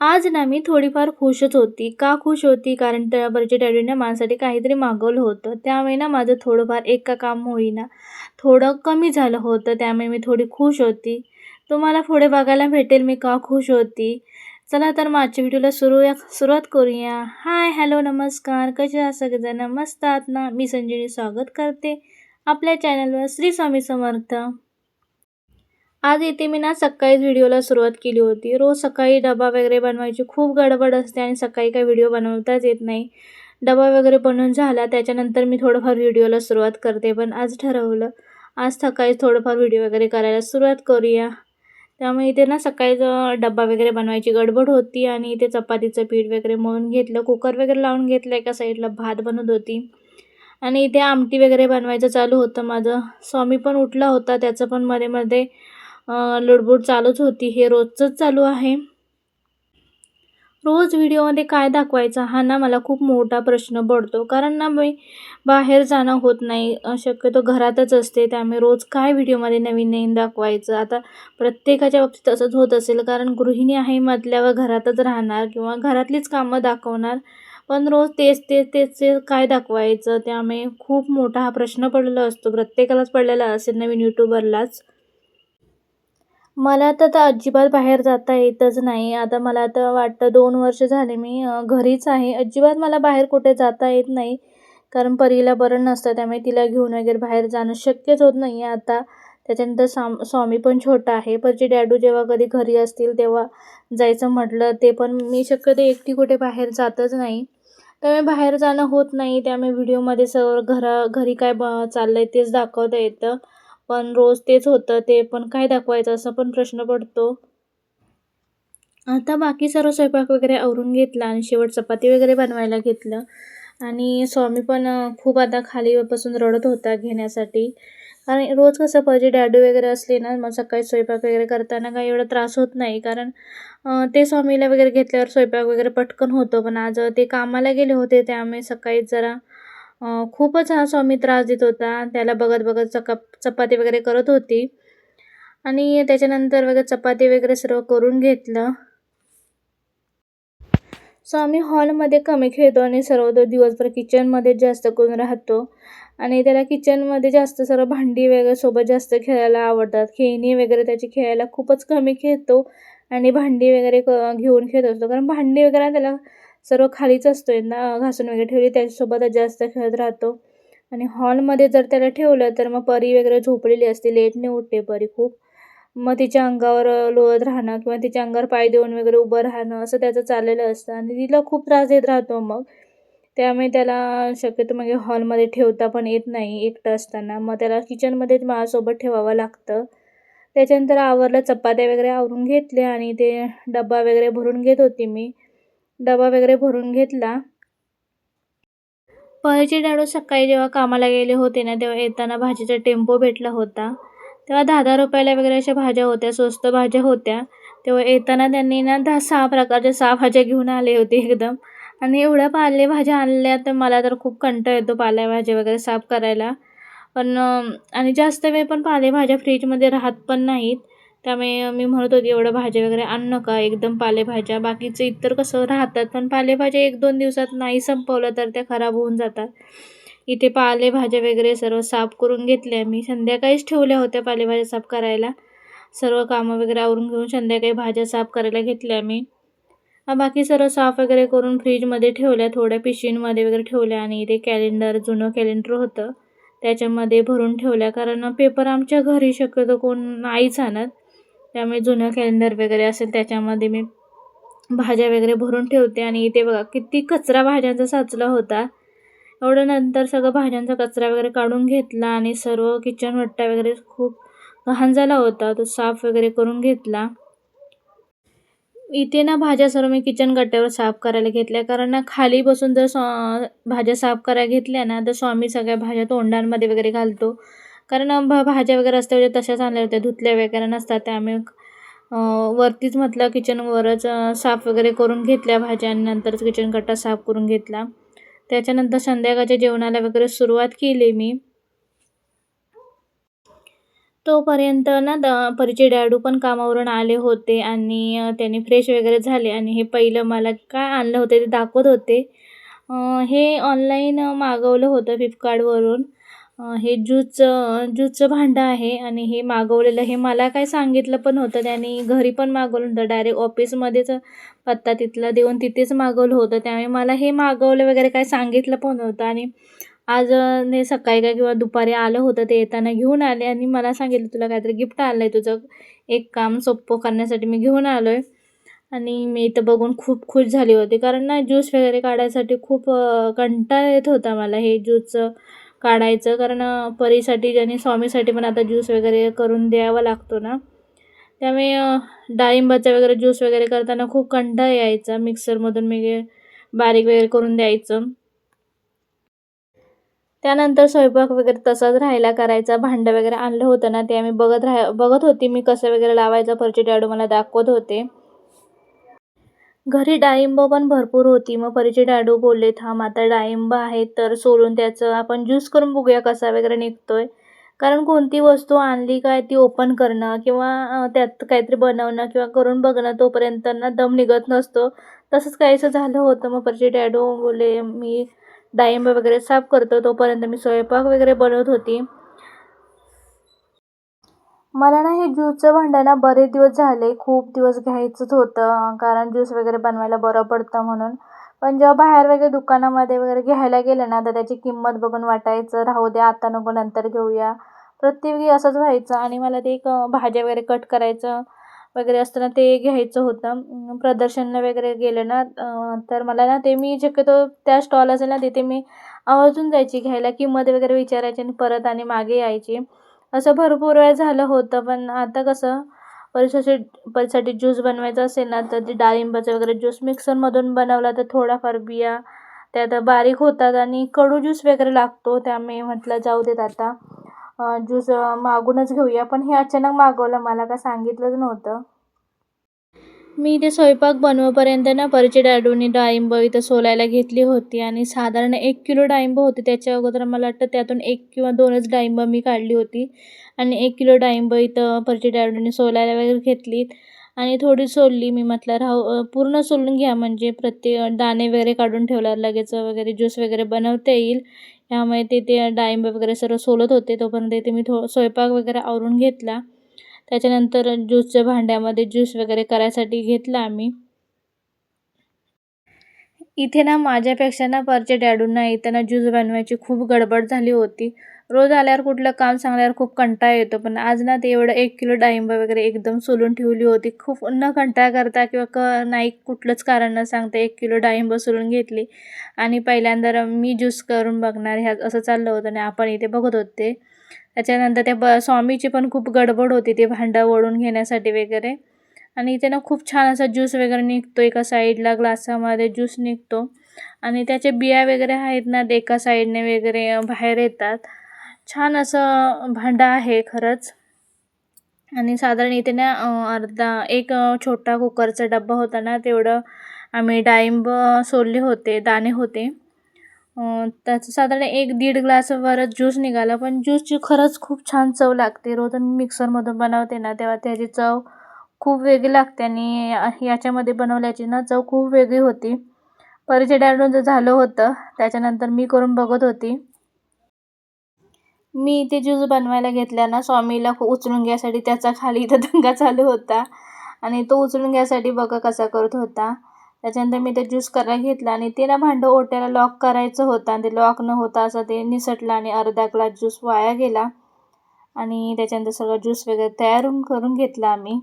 आज ना मी थोडीफार खुशच होती. का खुश होती? कारण त्या परचे डॅडीने माझ्यासाठी काहीतरी मागवलं होतं. त्यामुळे ना माझं थोडंफार एक काम होईना. थोडं कमी झालं होतं. त्यामुळे मी थोडी खुश होती. तुम्हाला पुढे बघायला भेटेल मी का खुश होती. चला तर मागच्या आजच्या व्हिडिओला सुरूया सुरुवात करूया. हाय, हॅलो, नमस्कार. कसे आहात सगळेजण? मस्त आहात ना? मी संजीवनी स्वागत करते आपल्या चॅनलवर श्री स्वामी समर्थ. आज इथे मी ना सकाळीच व्हिडिओला सुरुवात केली होती. रोज सकाळी डबा वगैरे बनवायची खूप गडबड असते आणि सकाळी काही व्हिडिओ बनवताच येत नाही. डबा वगैरे बनवून झाला त्याच्यानंतर मी थोडंफार व्हिडिओला सुरुवात करते. पण आज ठरवलं आज सकाळी थोडंफार व्हिडिओ वगैरे करायला सुरुवात करूया. त्यामुळे इथे ना सकाळीच डब्बा वगैरे बनवायची गडबड होती आणि इथे चपातीचं पीठ वगैरे मळून घेतलं. कुकर वगैरे लावून घेतलं. एका साईडला भात बनवत होती आणि इथे आमटी वगैरे बनवायचं चालू होतं माझं. स्वामी पण उठला होता. त्याचं पण मध्ये मध्ये लुडबुड चालूच होती. हे रोजचंच चालू आहे. रोज व्हिडिओमध्ये काय दाखवायचा हा ना मला खूप मोठा प्रश्न पडतो. कारण ना मी बाहेर जाणं होत नाही. शक्यतो घरातच असते. त्यामुळे रोज काय व्हिडिओमध्ये नवीन नवीन दाखवायचं. आता प्रत्येकाच्या बाबतीत तसंच होत असेल. कारण गृहिणी आहे म्हटल्यावर घरातच राहणार किंवा घरातलीच कामं दाखवणार. पण रोज तेच तेच तेच ते काय दाखवायचं. त्यामुळे खूप मोठा हा प्रश्न पडलेला असतो. प्रत्येकालाच पडलेला असेल नवीन यूट्यूबरलाच. मला तर आता अजिबात बाहेर जाता येतच नाही. आता मला आता वाटतं दोन वर्ष झाले मी घरीच आहे. अजिबात मला बाहेर कुठे जाता येत नाही. कारण परीला बरं नसतं. त्यामुळे तिला घेऊन वगैरे बाहेर जाणं शक्यच होत नाही आहे आता. त्याच्यानंतर साम स्वामी पण छोटा आहे. परीचे डॅडू जेव्हा कधी घरी असतील तेव्हा जायचं म्हटलं ते पण मी शक्यतो एकटी कुठे बाहेर जातच नाही. त्यामुळे बाहेर जाणं होत नाही. त्यामुळे व्हिडिओमध्ये सर्व घरा घरी काय ब चाललं आहे तेच दाखवता येतं. पण रोज तेच होतं. ते पण काय दाखवायचं असा पण प्रश्न पडतो. आता बाकी सर्व स्वयंपाक वगैरे आवरून घेतला आणि शेवट चपाती वगैरे बनवायला घेतलं आणि स्वामी पण खूप आता खाली बसून रडत होता घेण्यासाठी. कारण रोज कसं पाहिजे डॅडू वगैरे असले ना मग सकाळी स्वयंपाक वगैरे करताना काही एवढा त्रास होत नाही. कारण ते स्वामीला वगैरे घेतल्यावर स्वयंपाक वगैरे पटकन होतो पण आज ते कामाला गेले होते त्यामुळे सकाळीच जरा खूपच हा स्वामी त्रास देत होता. त्याला बघत बघत चका चपाती वगैरे करत होती आणि त्याच्यानंतर वगैरे चपाती वगैरे सर्व करून घेतलं. स्वामी हॉलमध्ये कमी खेळतो आणि सर्व तो दिवसभर किचनमध्ये जास्त करून राहतो आणि त्याला किचनमध्ये जास्त सर्व भांडी वगैरे सोबत जास्त खेळायला आवडतात. खेळणी वगैरे त्याची खेळायला खूपच कमी खेळतो आणि भांडी वगैरे क घेऊन खेळत असतो. कारण भांडी वगैरे त्याला सर्व खालीच असतोय ना घासून वगैरे ठेवली त्याच्यासोबतच जास्त खेळत राहतो आणि हॉलमध्ये जर त्याला ठेवलं तर मग परी वगैरे झोपलेली असते. लेटने उठते परी खूप. मग तिच्या अंगावर लोळत राहणं किंवा तिच्या अंगावर पाय देऊन वगैरे उभं राहणं असं त्याचं चाललेलं असतं आणि तिला खूप त्रास देत राहतो मग. त्यामुळे त्याला शक्यतो मग हॉलमध्ये ठेवता पण येत नाही एकटं असताना. मग त्याला किचनमध्येच माझ्यासोबत ठेवावं लागतं. त्याच्यानंतर आवरलं चपात्या वगैरे आवरून घेतल्या आणि ते डबा वगैरे भरून घेत होती मी. डबा वगैरे भरून घेतला. परीचे डॅडू सकाळी जेव्हा कामाला गेले होते ना तेव्हा येताना भाजीचा टेम्पो भेटला होता. तेव्हा दहा दहा रुपयाला वगैरे अशा भाज्या होत्या. स्वस्त भाज्या होत्या. तेव्हा येताना त्यांनी ना दहा सहा प्रकारच्या सहा भाज्या घेऊन आले होते एकदम आणि एवढ्या पालेभाज्या आणल्या तर मला तर खूप कंटाळा येतो पालेभाज्या वगैरे साफ करायला. पण आणि जास्त वेळ पण पालेभाज्या फ्रीजमध्ये राहत पण नाहीत. त्यामुळे मी म्हणत होती एवढं भाज्या वगैरे आणू नका. एकदम पालेभाज्या. बाकीचं इतर कसं राहतात. पण पालेभाज्या एक दोन दिवसात नाही संपवलं तर त्या खराब होऊन जातात. इथे पालेभाज्या वगैरे सर्व साफ करून घेतल्या मी. संध्याकाळीच ठेवल्या होत्या पालेभाज्या साफ करायला. सर्व कामं वगैरे आवरून घेऊन संध्याकाळी भाज्या साफ करायला घेतल्या मी. बाकी सर्व साफ वगैरे करून फ्रीजमध्ये ठेवल्या. थोड्या पिशवींमध्ये वगैरे ठेवल्या आणि इथे कॅलेंडर जुनं कॅलेंडर होतं. त्याच्यामध्ये भरून ठेवल्या. कारण पेपर आमच्या घरी शक्यतो कोण नाहीच आणत. त्यामुळे जुनं कॅलेंडर वगैरे असेल त्याच्यामध्ये मी भाज्या वगैरे भरून ठेवते आणि इथे बघा किती कचरा भाज्यांचा साचला होता. एवढं नंतर सगळं भाज्यांचा कचरा वगैरे काढून घेतला आणि सर्व किचन वट्टा वगैरे खूप घाण झाला होता. तो साफ वगैरे करून घेतला. इथे ना भाज्या सर्व मी किचन गट्ट्यावर साफ करायला घेतल्या. कारण ना खाली बसून जर भाज्या साफ करायला घेतल्या ना तर स्वामी सगळ्या भाज्या तोंडांमध्ये वगैरे घालतो. कारण भ भाज्या वगैरे रस्त्यावर म्हणजे तशाच आणल्या होत्या. धुतल्या वगैरे नसतात. त्यामुळे वरतीच म्हटलं किचनवरच साफ वगैरे करून घेतल्या भाज्या आणि नंतरच किचन कट्टा साफ करून घेतला. त्याच्यानंतर संध्याकाळच्या जेवणाला वगैरे सुरुवात केली मी. तोपर्यंत ना द परीचे डॅडू पण कामावरून आले होते आणि त्याने त्यांनी फ्रेश वगैरे झाले आणि हे पहिलं मला काय आणलं होतं ते दाखवत होते हे ऑनलाईन मागवलं होतं फ्लिपकार्टवरून हे ज्यूसचं ज्यूसचं भांडं आहे आणि हे मागवलेलं हे मला काय सांगितलं पण होतं त्यांनी घरी पण मागवलं होतं. डायरेक्ट ऑफिसमध्येच पत्ता तिथला देऊन तिथेच मागवलं होतं. त्यामुळे मला हे मागवलं वगैरे काय सांगितलं पण नव्हतं आणि आज ने सकाळी काय किंवा दुपारी आलं होतं ते येताना घेऊन आले आणि मला सांगितलं तुला काहीतरी गिफ्ट आलं आहे तुझं एक काम सोपं करण्यासाठी मी घेऊन आलो आहे आणि मी इथं बघून खूप खुश झाली होती. कारण ना ज्यूस वगैरे काढायसाठी खूप कंटाळा येत होता मला हे ज्यूसचं. काढायचं. कारण परीसाठी आणि स्वामीसाठी पण आता ज्यूस वगैरे करून द्यावा लागतो ना. त्यामुळे डाळिंबाचा वगैरे ज्यूस वगैरे करताना खूप कंटाळा यायचा. मिक्सरमधून मी बारीक वगैरे करून द्यायचं. त्यानंतर स्वयंपाक वगैरे तसाच राहायला करायचा. भांडं वगैरे आणलं होतं ना ते आम्ही बघत राह बघत होती मी कसं वगैरे लावायचं. परचे डॅडू मला दाखवत होते. घरी डाळिंब पण भरपूर होती. मग परीचे डॅडू बोलले थांब आता डाळिंब आहेत तर सोलून त्याचं आपण ज्यूस करून बघूया कसा वगैरे निघतोय. कारण कोणती वस्तू आणली काय ती ओपन करणं किंवा त्यात काहीतरी बनवणं किंवा करून बघणं तोपर्यंत ना दम निघत नसतो. तसंच काहीसं झालं होतं. मग परीचे डॅडू बोलले मी डाळिंब वगैरे साफ करतो तोपर्यंत मी स्वयंपाक वगैरे बनवत होती. मला ना हे ज्यूसचं भांडं ना बरेच दिवस झाले खूप दिवस घ्यायचंच होतं कारण ज्यूस वगैरे बनवायला बरं पडतं म्हणून. पण जेव्हा बाहेर वगैरे दुकानामध्ये वगैरे घ्यायला गेलं ना तर त्याची किंमत बघून वाटायचं राहू द्या आता नको नंतर घेऊया. प्रत्येकी असंच व्हायचं आणि मला ते एक भाज्या वगैरे कट करायचं वगैरे असताना ते घ्यायचं होतं. प्रदर्शन प्रदर्शनला वगैरे गेलं ना तर मला ना ते मी शक्यतो त्या स्टॉल असेल ना तिथे मी आवर्जून जायची घ्यायला किंमत वगैरे विचारायची आणि परत आणि मागे यायची. असं भरपूर वेळ झालं होतं पण आता कसं परीक्षासाठी परीक्षेसाठी ज्यूस बनवायचा असेल ना तर ते डाळिंबाचं वगैरे ज्यूस मिक्सरमधून बनवला तर थोडाफार बिया त्यात बारीक होतात आणि कडू ज्यूस वगैरे लागतो त्यामुळे म्हटलं जाऊ देत आता. ज्यूस मागूनच घेऊया पण हे अचानक मागवलं मला काय सांगितलंच नव्हतं. मी ते स्वयंपाक बनवपर्यंत ना परिचय डॅडूनी डाळिंब इथं सोलायला घेतली होती आणि साधारण एक किलो डाळिंब होती. त्याच्या अगोदर मला वाटतं त्यातून एक किंवा दोनच डाळिंब मी काढली होती आणि एक किलो डाळिंब इथं परिचय डॅडूनी सोलायला वगैरे घेतलीत. आणि थोडी सोलली मी म्हटलं राहू पूर्ण सोलून घ्या म्हणजे प्रत्येक दाणे वगैरे काढून ठेवल्यावर लगेच वगैरे ज्यूस वगैरे बनवता येईल. त्यामुळे ते ते डाळिंब वगैरे सर्व सोलत होते. तोपर्यंत इथे मी थो स्वयंपाक वगैरे आवरून घेतला. त्याच्यानंतर ज्यूसच्या भांड्यामध्ये ज्यूस वगैरे करायसाठी घेतला आम्ही. इथे ना माझ्यापेक्षा ना परचे डॅडूंना येताना ज्यूस बनवायची खूप गडबड झाली होती. रोज आल्यावर कुठलं काम सांगल्यावर खूप कंटाळा येतो पण आज ना ते एवढं एक किलो डाळिंब वगैरे एकदम सोलून ठेवली होती. खूप न कंटाळा करता किंवा क नाही कुठलंच कारण न सांगता एक किलो डाळिंब सोलून घेतली. आणि पहिल्यांदा मी ज्यूस करून बघणार ह्या असं चाललं होतं आणि आपण इथे बघत होते. त्याच्यानंतर त्या ब स्वामीची पण खूप गडबड होती ते भांडं ओढून घेण्यासाठी वगैरे. आणि इथे ना खूप छान असा ज्यूस वगैरे निघतो एका साईडला ग्लासामध्ये ज्यूस निघतो. आणि त्याचे बिया वगैरे आहेत ना ते एका साईडने वगैरे बाहेर येतात. छान असं भांडं आहे खरंच. आणि साधारण इथे ना अर्धा एक छोटा कुकरचा डब्बा होता ना तेवढं आम्ही डाळिंब सोलले होते दाणे होते. त्याचं साधारण एक दीड ग्लासवरच ज्यूस निघाला पण ज्यूसची खरंच खूप छान चव लागते. रोज मी मिक्सरमधून बनवते ना तेव्हा त्याची चव खूप वेगळी लागते आणि याच्यामध्ये बनवल्याची ना चव खूप वेगळी होती. परिचय डॅडून झालं होतं त्याच्यानंतर मी करून बघत होती. मी इथे ज्यूस बनवायला घेतला ना स्वामीला उचलून घ्यायसाठी त्याचा खाली इथं दंगा चालू होता. आणि तो उचलून घ्यायसाठी बघा कसा करत होता. त्याच्यानंतर मी ते ज्यूस करायला घेतला आणि ते ना भांडं ओट्याला लॉक करायचं होतं आणि ते लॉक न होता असं ते निसटलं आणि अर्धा ग्लास ज्यूस वाया गेला. आणि त्याच्यानंतर सगळं ज्यूस वगैरे तयार करून घेतला आम्ही.